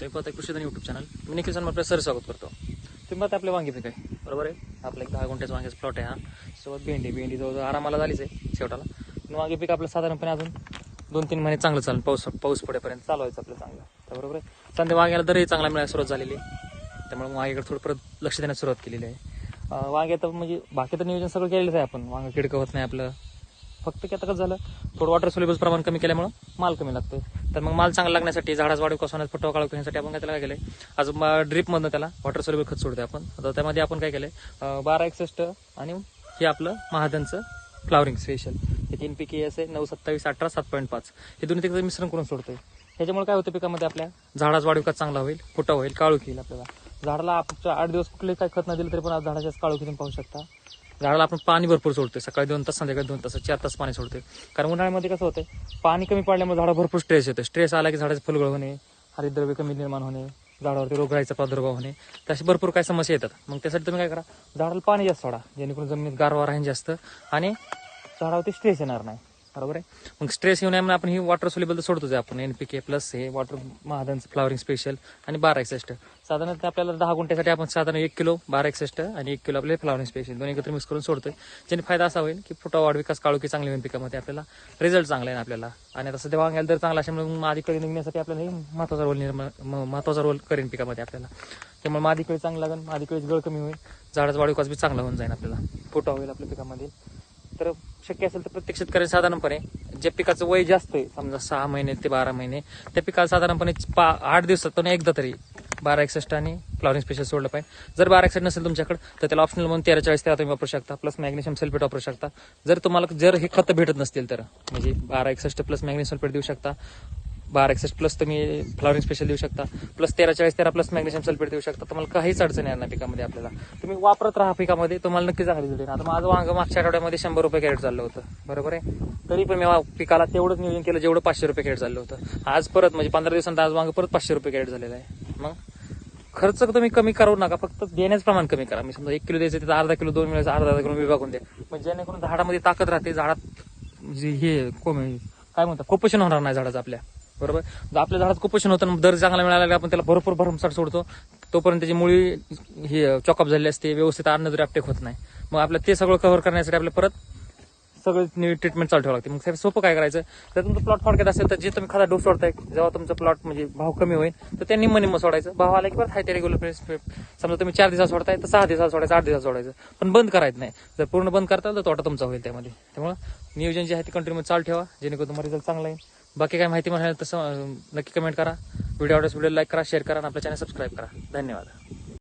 तुम्ही पाहता Krishidhan YouTube channel मी निखिल सन्मान आपल्या सर स्वागत करतो. तुम्ही पाहता आपल्या वांगी पीक आहे बरोबर आहे? आपल्या एक दहा गुंठ्याचं वांग्याचा प्लॉट आहे हा. सोबत भेंडी. भेंडी जवळ आरामाला झालीच आहे शेवटाला. पण वांगी पीक आपलं साधारणपणे अजून दोन तीन महिने चांगलं चालेल. पाऊस पाऊस पडेपर्यंत चालवायचं आपलं चांगलं. तर बरोबर आहे? सध्या वांग्याला दरही चांगला मिळायला सुरुवात झालेली आहे. त्यामुळे वांग्याकडे थोडं परत लक्ष देण्यास सुरुवात केलेली आहे. अं, तर म्हणजे तर नियोजन सगळं केलेलंच आहे आपण. वांग किडकं होत नाही आपलं. फक्त की आता कसं झालं थोडं वॉटर सोल्युबल्स प्रमाण कमी केल्यामुळं माल कमी लागतोय. तर मग माल चांगला लागण्यासाठी झाडाच वाढ कसवण्यात फटवा काळू घेण्यासाठी आपण काय त्याला काय केलंय? आज ड्रिपमधनं त्याला वॉटर सोल्युबल खत सोडतोय आपण. आता त्यामध्ये आपण काय केलंय बारा एकसष्ट आणि हे आपलं महादनचं फ्लावरिंग स्पेशल हे तीन पिके असे नऊ सत्तावीस अठरा सात पॉईंट पाच. हे दोन्ही तिकडे मिश्रण करून सोडतोय. ह्याच्यामुळे काय होतं पिकामध्ये आपल्या झाडाच वाढ विकास चांगला होईल फुटा होईल काळू येईल आपल्याला. झाडाला आठ दिवस कुठले काय खत नाही दिलं तरी पण आज झाडाच्या काळू घेऊन पाहू शकता. झाडाला आपण पाणी भरपूर सोडतोय. सकाळी दोन तास संध्याकाळी दोन तास चार तास पाणी सोडतोय. कारण उन्हाळ्यामध्ये कसं होतंय पाणी कमी पडल्यामुळे झाडा भरपूर स्ट्रेस येतो स्ट्रेस आला की झाडाचे फुलगळ होणे हरिद्रव्य कमी निर्माण होणे झाडावरती रोगराईचा प्रादुर्भाव होणे तर भरपूर काही समस्या येतात. मग त्यासाठी तुम्ही काय करा झाडाला पाणी जास्त सोडा. जेणेकरून जमिनीत गारवा राहील जास्त आणि झाडावरती स्ट्रेस येणार नाही. बरोबर आहे? मग स्ट्रेस येऊ नये म्हणून आपण ही वॉटर सोलेबल तर सोडतोच आहे आपण. एनपीके प्लस हे वॉटर महादनचं फ्लावरिंग स्पेशल आणि बारा एकसष्ट. साधारणतः आपल्याला दहा गुंठ्यासाठी आपण साधारण एक किलो बारा एकसष्ट आणि एक किलो आपले फ्लावरिंग स्पेशल दोन्ही एकत्र मिक्स करून सोडतोय. ज्याने फायदा असा होईल की फुटा वाढ विकास काळोखी चांगली होईल पिकामध्ये आपल्याला. रिझल्ट चांगला आहे आपल्याला. आणि आता सध्या वांग्याला दर चांगला असल्यामुळे मग मादीकडे निघण्यासाठी आपल्याला हे महत्त्वाचा रोल निर्माण महत्त्वाचा रोल करेन पिकामध्ये आपल्याला. त्यामुळे मादीकडे चांगला लागेल मादीकडे गळ कमी होईल. झाडाचा वाढ विकास बी चांगला होऊन जाईल आपल्याला. फुटा होईल आपल्या पिकामध्ये शक्य असेल तर प्रत्येक शेतकऱ्याने साधारणपणे ज्या पिकाचं वय जास्त आहे समजा सहा महिने ते बारा महिने त्या पिकाला साधारणपणे पा आठ दिवसातून एकदा तरी बारा एकसष्ट आणि फ्लॉरिंग स्पेशल सोडलं पाहिजे. जर बारा एकसष्ट नसेल तुमच्याकडे तर त्याला ऑप्शनल म्हणून तेरा चाळीस तेरा तुम्ही वापरू शकता प्लस मॅग्नेशियम सल्फेट वापरू शकता. जर तुम्हाला जर हे खतं भेटत नसतील तर म्हणजे बारा एकसष्ट प्लस मॅग्नेशियम सल्फेट देऊ शकता. बारा एक्सेस्ट प्लस तुम्ही फ्लावरिंग स्पेशल देऊ शकता. प्लस तेरा चाळीस तेरा प्लस मॅग्नेशियम सल्फेट देऊ शकता. तुम्हाला काहीच अडचण येणार नाही पिकामध्ये आपल्याला. तुम्ही वापरत राहा पिकामध्ये तुम्हाला नक्की चांगली दिली आता माझं वांग मागच्या आठवड्यामध्ये शंभर रुपये कॅरेट चाललं होतं. बरोबर आहे? तरी पण मी वा- पिकाला तेवढंच नियोजन केलं जेवढं पाचशे रुपये कॅरेट चाललं होतं. आज परत म्हणजे पंधरा दिवसांत आज वांग परत पाचशे रुपये कॅरेट झालेलं आहे. मग? खर्च तुम्ही कमी करू नका फक्त देण्याचं प्रमाण कमी करा. मी समजा एक किलो द्यायचं तिथं अर्धा किलो दोन मिळायचं अर्धा अर्धा किलो विभागून द्या. म्हणजे जेणेकरून झाडामध्ये ताकद राहते झाडात म्हणजे हे कोम काय म्हणतात कुपोषण होणार नाही झाडाचं आपल्या. बरोबर? जर आपल्या झाडात कुपोषण होतं दर चांगला मिळाला आपण त्याला भरपूर भरमसाठ सोडतो. तोपर्यंत त्याची मुळी हे चॉकअप झालेली असते व्यवस्थित अन्न जरी अपटेक होत नाही. मग आपलं ते सगळं कव्हर करण्यासाठी आपलं परत सगळं ट्रीटमेंट चालू ठेवावं लागते. मग साहेब सोपं काय करायचं? जर तुमचं प्लॉट थोडक्यात असेल तर जे तुम्ही खादा डोस सोडताय जेव्हा तुमचं प्लॉट म्हणजे भाव कमी होईल तर त्या निम्म निम्म सोडायचं. भाव आला की परत हाय ते रेग्युलर समजा तुम्ही चार दिवसात सोडताय तर सहा दिवसात सोडायचं आठ दिवसात सोडायचं. पण बंद करायचं नाही. जर पूर्ण बंद करता तर तोटा तुमचा होईल त्यामध्ये. त्यामुळे नियोजन जे आहे ते कंटिन्यू चालू ठेवा. जेणेकरून तुम्हाला रिझल्ट चांगला येईल. बाकी काय माहिती म्हणाल तसं नक्की कमेंट करा. व्हिडिओ आवडल्यास व्हिडिओ लाईक करा शेअर करा आणि आपल्या चॅनल सबस्क्राईब करा. धन्यवाद.